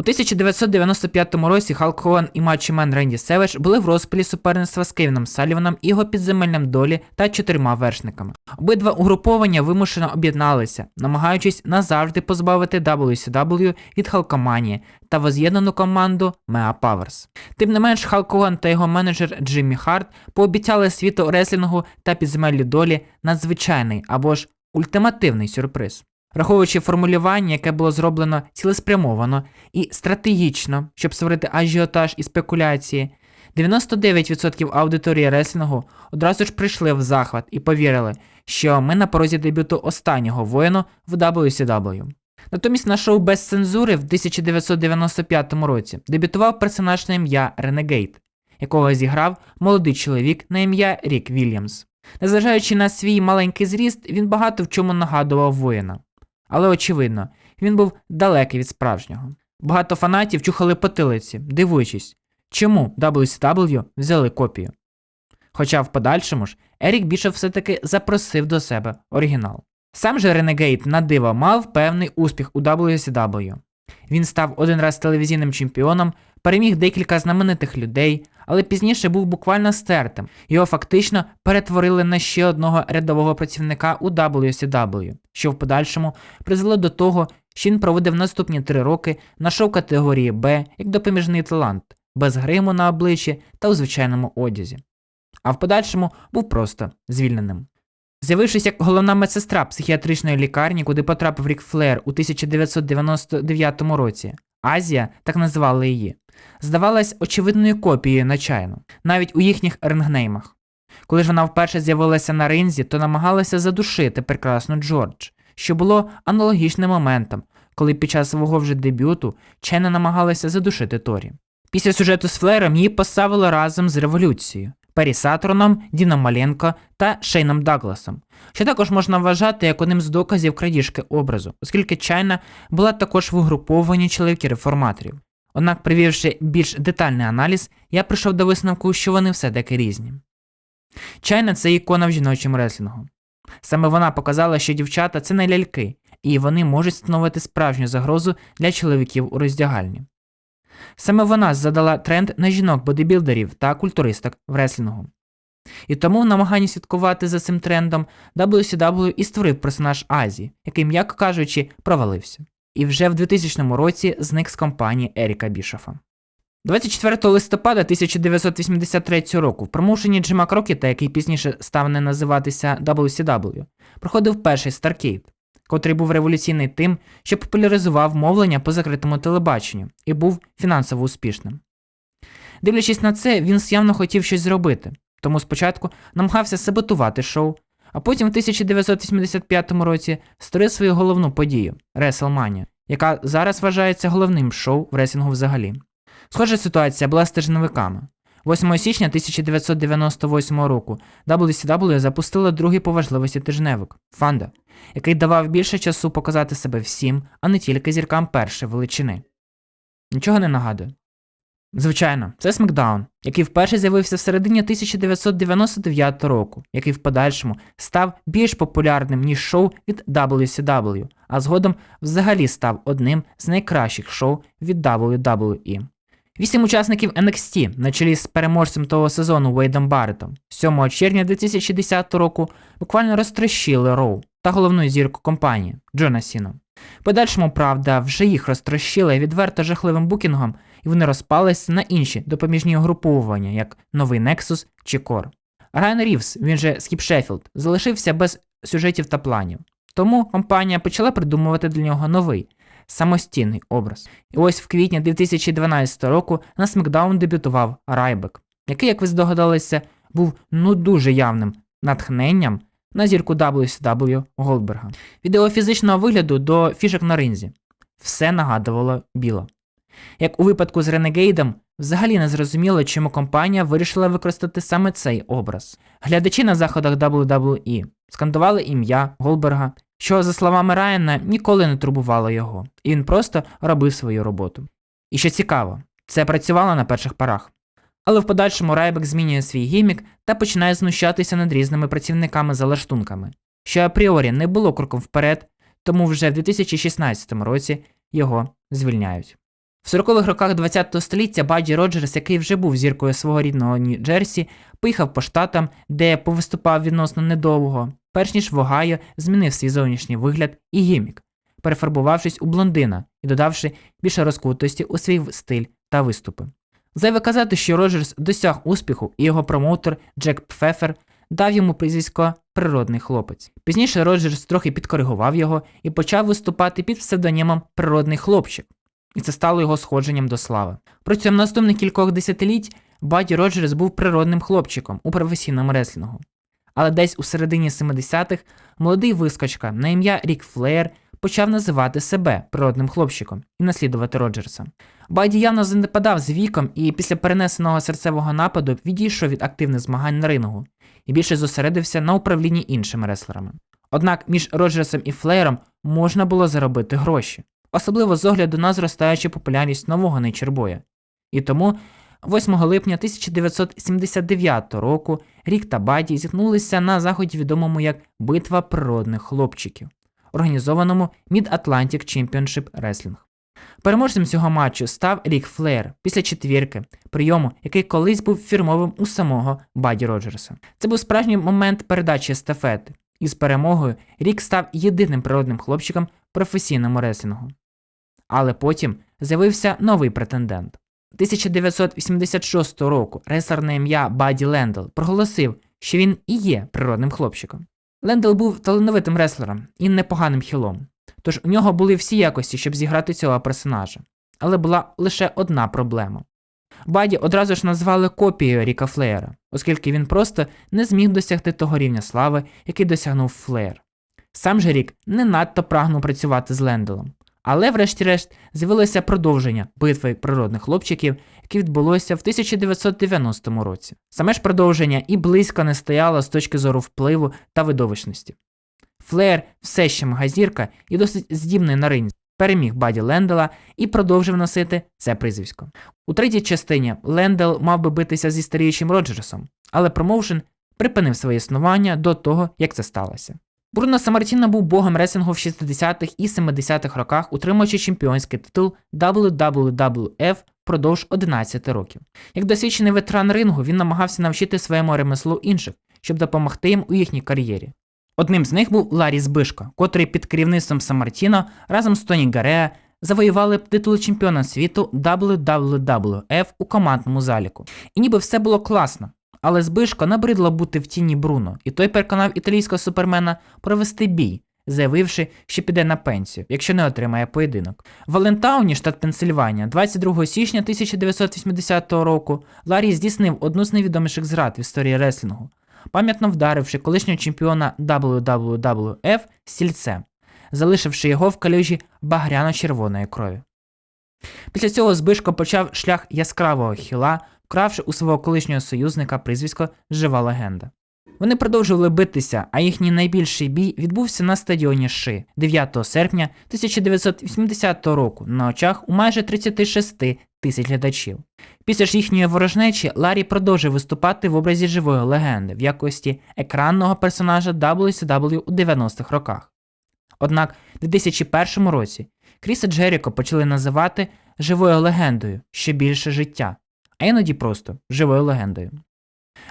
У 1995 році Халк Хоган і матчмен Ренді Севедж були в розпилі суперництва з Кевіном Саліваном і його підземельним долі та чотирма вершниками. Обидва угруповання вимушено об'єдналися, намагаючись назавжди позбавити WCW від Халкоманії та воз'єднану команду Mea Powers. Тим не менш, Халк Хоган та його менеджер Джиммі Харт пообіцяли світу реслінгу та підземеллі долі надзвичайний або ж ультимативний сюрприз. Враховуючи формулювання, яке було зроблено цілеспрямовано і стратегічно, щоб створити ажіотаж і спекуляції, 99% аудиторії реслінгу одразу ж прийшли в захват і повірили, що ми на порозі дебюту останнього воїну в WCW. Натомість на шоу без цензури в 1995 році дебютував персонаж на ім'я Ренегейт, якого зіграв молодий чоловік на ім'я Рік Вільямс. Незважаючи на свій маленький зріст, він багато в чому нагадував воїна. Але очевидно, він був далекий від справжнього. Багато фанатів чухали потилиці, дивуючись, чому WCW взяли копію. Хоча в подальшому ж Ерік Бішов все-таки запросив до себе оригінал. Сам же Ренегейт на диво мав певний успіх у WCW. Він став один раз телевізійним чемпіоном, переміг декілька знаменитих людей, але пізніше був буквально стертим. Його фактично перетворили на ще одного рядового працівника у WCW, що в подальшому призвело до того, що він проводив наступні три роки на шоу категорії Б як допоміжний талант, без гриму на обличчі та у звичайному одязі. А в подальшому був просто звільненим. З'явившись як головна медсестра психіатричної лікарні, куди потрапив Рік Флер у 1999 році, Азія, так називали її, здавалась очевидною копією начайно, навіть у їхніх ренгнеймах. Коли ж вона вперше з'явилася на ринзі, то намагалася задушити прекрасну Джордж, що було аналогічним моментом, коли під час свого вже дебюту Чена намагалася задушити Торі. Після сюжету з Флером її поставили разом з революцією. Пері Сатурном, Діном Маленко та Шейном Дагласом, що також можна вважати як одним з доказів крадіжки образу, оскільки Чайна була також в угрупованні чоловіків-реформаторів. Однак, привівши більш детальний аналіз, я прийшов до висновку, що вони все-таки різні. Чайна це ікона в жіночому реслінгу. Саме вона показала, що дівчата це не ляльки, і вони можуть становити справжню загрозу для чоловіків у роздягальні. Саме вона задала тренд на жінок-бодибілдерів та культуристок в реслінгу. І тому в намаганні слідкувати за цим трендом WCW і створив персонаж Азії, який, м'яко кажучи, провалився. І вже в 2000 році зник з компанії Еріка Бішофа. 24 листопада 1983 року в промоушені Джима Крокета, який пізніше став не називатися WCW, проходив перший Старкейт, котрий був революційний тим, що популяризував мовлення по закритому телебаченню і був фінансово успішним. Дивлячись на це, він явно хотів щось зробити, тому спочатку намагався саботувати шоу, а потім в 1985 році створив свою головну подію WrestleMania, яка зараз вважається головним шоу в ресінгу взагалі. Схожа ситуація була з тижневиками. 8 січня 1998 року WCW запустила другий по важливості тижневик Фанда, який давав більше часу показати себе всім, а не тільки зіркам першої величини. Нічого не нагадує. Звичайно, це Смакдаун, який вперше з'явився в середині 1999 року, який в подальшому став більш популярним, ніж шоу від WCW, а згодом взагалі став одним з найкращих шоу від WWE. Вісім учасників NXT на чолі з переможцем того сезону Вейдом Барреттом 7 червня 2010 року буквально розтрощили Роу та головну зірку компанії Джона Сіна. В Подальшому, правда, вже їх розтрощили відверто жахливим букінгом, і вони розпалися на інші допоміжні угруповування, як Новий Nexus чи Кор. Райан Рівс, він же Скіп Шеффілд, залишився без сюжетів та планів. Тому компанія почала придумувати для нього новий самостійний образ. І ось в квітні 2012 року на Смакдаун дебютував Райбек, який, як ви здогадалися, був ну дуже явним натхненням на зірку WCW Голдберга. Від фізичного вигляду до фішок на ринзі. Все нагадувало біло. Як у випадку з Ренегейдом, взагалі не зрозуміло, чому компанія вирішила використати саме цей образ. Глядачі на заходах WWE скандували ім'я Голдберга, що, за словами Райана, ніколи не турбувало його, і він просто робив свою роботу. І що цікаво, це працювало на перших порах. Але в подальшому Райбек змінює свій гімік та починає знущатися над різними працівниками за лаштунками, що апріорі не було кроком вперед, тому вже в 2016 році його звільняють. В 40-х роках ХХ століття Баді Роджерс, який вже був зіркою свого рідного Нью-Джерсі, поїхав по штатам, де повиступав відносно недовго, перш ніж в Огайо змінив свій зовнішній вигляд і гімік, перефарбувавшись у блондина і додавши більше розкутості у свій стиль та виступи. Зайве казати, що Роджерс досяг успіху, і його промоутер Джек Пфефер дав йому прізвисько Природний хлопець. Пізніше Роджерс трохи підкоригував його і почав виступати під псевдонімом Природний хлопчик, і це стало його сходженням до слави. Протягом наступних кількох десятиліть Баді Роджерс був природним хлопчиком у професійному реслінгу. Але десь у середині 70-х молодий вискочка на ім'я Рік Флеєр почав називати себе природним хлопчиком і наслідувати Роджерса. Баді явно занепадав з віком і після перенесеного серцевого нападу відійшов від активних змагань на рингу і більше зосередився на управлінні іншими реслерами. Однак між Роджерсом і Флеєром можна було заробити гроші, особливо з огляду на зростаючу популярність нового нейчербоя. І тому 8 липня 1979 року Рік та Баді зіткнулися на заході відомому як Битва природних хлопчиків, організованому Mid-Atlantic Championship Wrestling. Переможцем цього матчу став Рік Флеєр після четвірки, прийому, який колись був фірмовим у самого Баді Роджерса. Це був справжній момент передачі естафети, і з перемогою Рік став єдиним природним хлопчиком професійному реслінгу. Але потім з'явився новий претендент. 1986 року реслер на ім'я Баді Лендл проголосив, що він і є природним хлопчиком. Лендл був талановитим реслером і непоганим хілом, тож у нього були всі якості, щоб зіграти цього персонажа. Але була лише одна проблема. Баді одразу ж назвали копією Ріка Флеєра, оскільки він просто не зміг досягти того рівня слави, який досягнув Флеєр. Сам же Рік не надто прагнув працювати з Ленделом. Але, врешті-решт, з'явилося продовження битви природних хлопчиків, яке відбулося в 1990 році. Саме ж продовження і близько не стояло з точки зору впливу та видовищності. Флеєр все ще магазірка і досить здібний на ринзі, переміг Баді Лендела і продовжив носити це прізвисько. У третій частині Лендел мав би битися зі старіючим Роджерсом, але промоушен припинив своє існування до того, як це сталося. Бруно Самартіно був богом ресингу в 60-х і 70-х роках, утримуючи чемпіонський титул WWF впродовж 11 років. Як досвідчений ветеран рингу, він намагався навчити своєму ремеслу інших, щоб допомогти їм у їхній кар'єрі. Одним з них був Ларі Збишко, котрий під керівництвом Самартіно разом з Тоні Гареа завоювали титул чемпіона світу WWF у командному заліку. І ніби все було класно. Але Збишко набридло бути в тіні Бруно, і той переконав італійського супермена провести бій, заявивши, що піде на пенсію, якщо не отримає поєдинок. В Валентауні, штат Пенсильванія, 22 січня 1980 року Ларі здійснив одну з найвідоміших зрад в історії реслінгу, пам'ятно вдаривши колишнього чемпіона WWF стільцем, залишивши його в калюжі багряно-червоної крові. Після цього Збишко почав шлях яскравого хіла, вкравши у свого колишнього союзника прізвисько Жива легенда. Вони продовжували битися, а їхній найбільший бій відбувся на стадіоні Ши 9 серпня 1980 року на очах у майже 36 тисяч глядачів. Після ж їхньої ворожнечі Ларі продовжив виступати в образі живої легенди в якості екранного персонажа WCW у 90-х роках. Однак у 2001 році Кріса Джеріко почали називати живою легендою ще більше життя, а іноді просто живою легендою.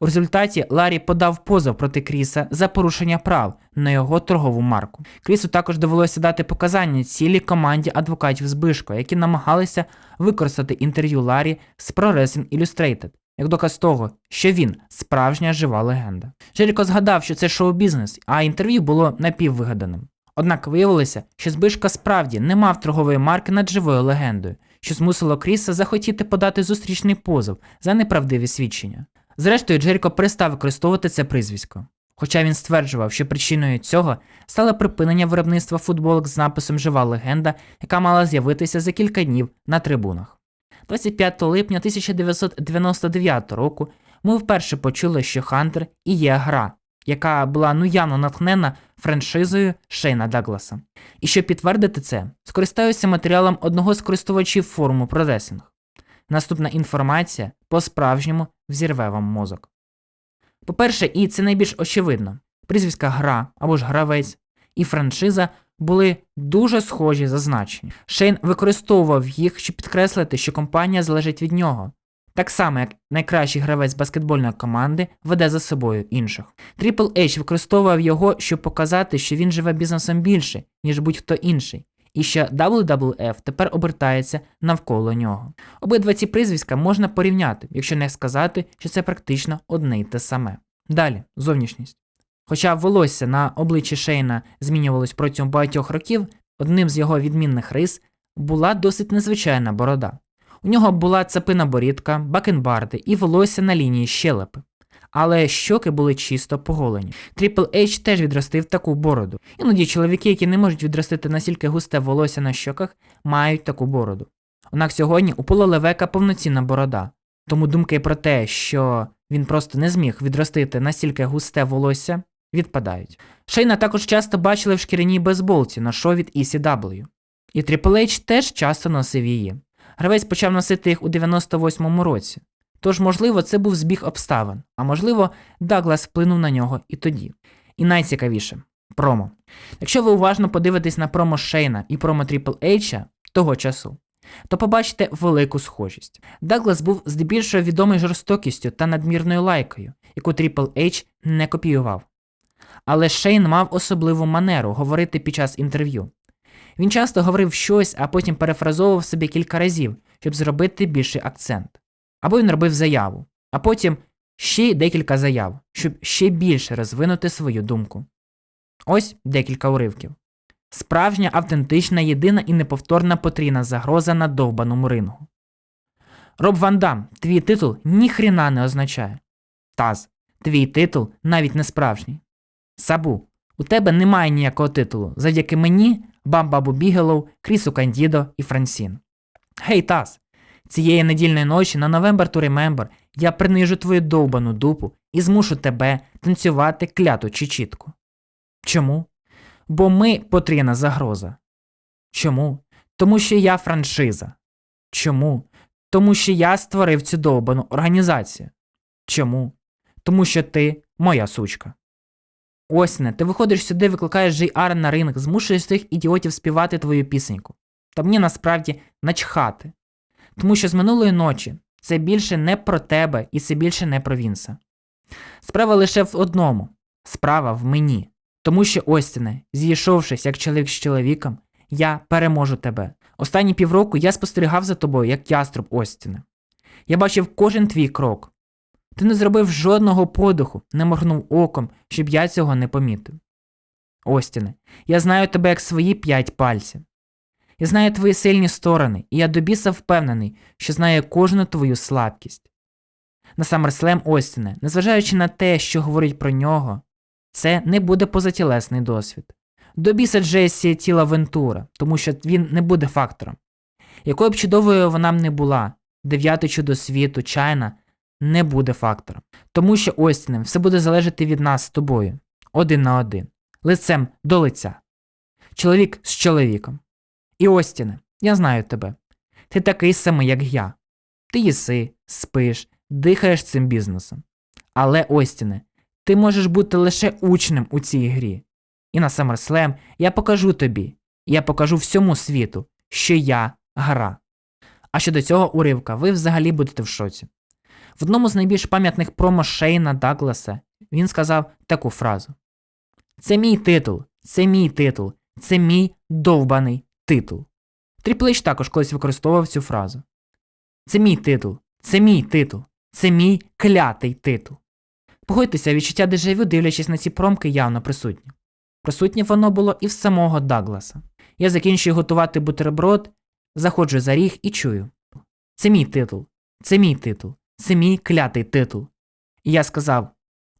У результаті Ларі подав позов проти Кріса за порушення прав на його торгову марку. Крісу також довелося дати показання цілій команді адвокатів Збишко, які намагалися використати інтерв'ю Ларі з Pro Wrestling Illustrated, як доказ того, що він справжня жива легенда. Джеріко згадав, що це шоу-бізнес, а інтерв'ю було напіввигаданим. Однак виявилося, що Збишка справді не мав торгової марки над живою легендою, що змусило Кріса захотіти подати зустрічний позов за неправдиві свідчення. Зрештою, Джеріко перестав використовувати це прізвисько. Хоча він стверджував, що причиною цього стало припинення виробництва футболок з написом Жива легенда, яка мала з'явитися за кілька днів на трибунах. 25 липня 1999 року ми вперше почули, що Хантер і є гра, яка була ну явно натхнена франшизою Шейна Дагласа. І щоб підтвердити це, скористаюся матеріалом одного з користувачів форуму про ресінг. Наступна інформація по-справжньому взірве вам мозок. По-перше, і це найбільш очевидно, прізвиська гра або ж гравець і франшиза були дуже схожі за значення. Шейн використовував їх, щоб підкреслити, що компанія залежить від нього. Так само, як найкращий гравець баскетбольної команди веде за собою інших. Triple H використовував його, щоб показати, що він живе бізнесом більше, ніж будь-хто інший, і що WWF тепер обертається навколо нього. Обидва ці прізвиська можна порівняти, якщо не сказати, що це практично одне й те саме. Далі, зовнішність. Хоча волосся на обличчі Шейна змінювалось протягом багатьох років, одним з його відмінних рис була досить незвичайна борода. У нього була цепина борідка, бакенбарди і волосся на лінії щелепи. Але щоки були чисто поголені. Triple H теж відростив таку бороду. Іноді чоловіки, які не можуть відростити настільки густе волосся на щоках, мають таку бороду. Однак сьогодні у Пола Левека повноцінна борода. Тому думки про те, що він просто не зміг відростити настільки густе волосся, відпадають. Шейна також часто бачили в шкіряній бейсболці на шоу від ECW. І Triple H теж часто носив її. Гравець почав носити їх у 98-му році. Тож, можливо, це був збіг обставин, а можливо, Даглас вплинув на нього і тоді. І найцікавіше промо. Якщо ви уважно подивитесь на промо Шейна і промо Triple H того часу, то побачите велику схожість. Даглас був здебільшого відомий жорстокістю та надмірною лайкою, яку Triple H не копіював. Але Шейн мав особливу манеру говорити під час інтерв'ю. Він часто говорив щось, а потім перефразовував собі кілька разів, щоб зробити більший акцент. Або він робив заяву, а потім ще декілька заяв, щоб ще більше розвинути свою думку. Ось декілька уривків. Справжня, автентична, єдина і неповторна потрійна загроза на довбаному рингу. Роб Ван Дам, твій титул ніхріна не означає. Таз, твій титул навіть не справжній. Сабу, у тебе немає ніякого титулу. Завдяки мені, Бамбабу Бігелоу, Крісу Кандідо і Франсін. Гей, Таз, цієї недільної ночі на November to Remember я принижу твою довбану дупу і змушу тебе танцювати кляту чи чітку. Чому? Бо ми потрійна загроза. Чому? Тому що я франшиза. Чому? Тому що я створив цю довбану організацію. Чому? Тому що ти моя сучка. Ось не, ти виходиш сюди, викликаєш JR на ринок, змушуєш цих ідіотів співати твою пісеньку. Та мені насправді начхати. Тому що з минулої ночі це більше не про тебе і це більше не про Вінса. Справа лише в одному справа в мені. Тому що, Остіне, зійшовшись як чоловік з чоловіком, я переможу тебе. Останні півроку я спостерігав за тобою, як яструб Остіне. Я бачив кожен твій крок. Ти не зробив жодного подиху, не моргнув оком, щоб я цього не помітив. Остіне, я знаю тебе як свої п'ять пальців. Я знаю твої сильні сторони, і я до біса впевнений, що знаю кожну твою слабкість. На SummerSlam Остіне, незважаючи на те, що говорять про нього, це не буде позатілесний досвід. До біса Джесі тіла Вентура, тому що він не буде фактором. Якою б чудовою вона б не була, дев'яте чудо світу, чайна не буде фактором. Тому що Остінем все буде залежати від нас з тобою, один на один, лицем до лиця. Чоловік з чоловіком. І Остіне, я знаю тебе. Ти такий самий, як я. Ти їси, спиш, дихаєш цим бізнесом. Але, Остіне, ти можеш бути лише учнем у цій грі. І на SummerSlam я покажу тобі, я покажу всьому світу, що я гра. А щодо цього уривка, ви взагалі будете в шоці. В одному з найбільш пам'ятних промо Шейна Дагласа він сказав таку фразу: Це мій титул, це мій титул, це мій довбаний титул. Тріплейч також колись використовував цю фразу. Це мій титул, це мій титул, це мій клятий титул. Погодьтеся, відчуття дежавю, дивлячись на ці промки, явно присутні. Присутнє воно було і в самого Дагласа. Я закінчую готувати бутерброд, заходжу за ріг і чую. Це мій титул, це мій титул, це мій клятий титул. І я сказав: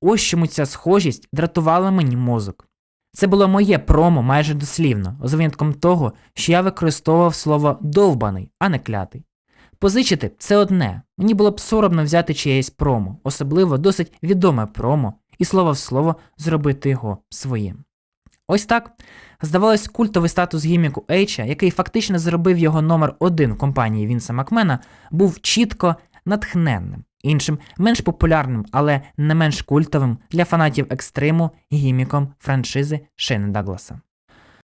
ось чому ця схожість дратувала мені мозок. Це було моє промо майже дослівно, з винятком того, що я використовував слово довбаний, а не клятий. Позичити це одне. Мені було б соромно взяти чиєсь промо, особливо досить відоме промо, і слово в слово зробити його своїм. Ось так. Здавалось, культовий статус гіміку Ейча, який фактично зробив його номер один компанії Вінса Макмена, був чітко натхненним, іншим менш популярним, але не менш культовим для фанатів екстриму гіміком франшизи Шейна Дагласа.